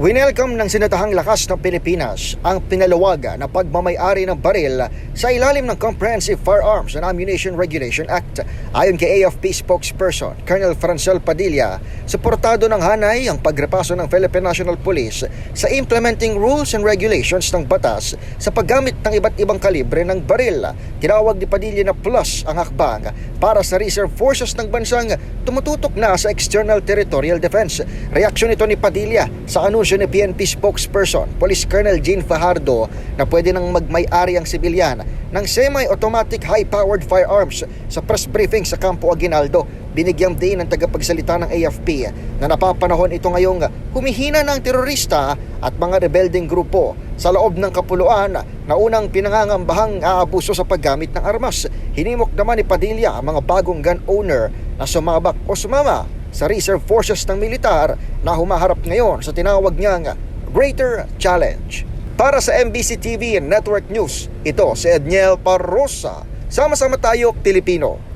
Winelcome ng Sinatahang Lakas ng Pilipinas ang pinalawaga na pagmamayari ng baril sa ilalim ng Comprehensive Firearms and Ammunition Regulation Act. Ayon kay AFP spokesperson Colonel Francel Padilla, suportado ng hanay ang pagrepaso ng Philippine National Police sa implementing rules and regulations ng batas sa paggamit ng iba't ibang kalibre ng baril. Tinawag ni Padilla na plus ang hakbang para sa reserve forces ng bansang tumututok na sa external territorial defense. Reaksyon ito ni Padilla sa anunsyo ni PNP spokesperson Police Colonel Jean Fajardo na pwede nang magmay-ari ang sibilyan ng semi-automatic high-powered firearms sa press briefing sa Campo Aguinaldo. Binigyang din ng tagapagsalita ng AFP na napapanahon ito ngayong humihina ng terorista at mga rebelding grupo sa loob ng kapuluan na unang pinangangambahang aabuso sa paggamit ng armas. Hinimok naman ni Padilla ang mga bagong gun owner na sumabak o sumama sa reserve forces ng militar na humaharap ngayon sa tinawag niyang Greater Challenge. Para sa MBC TV Network News, ito si Edniel Parrosa. Sama-sama tayo, Pilipino.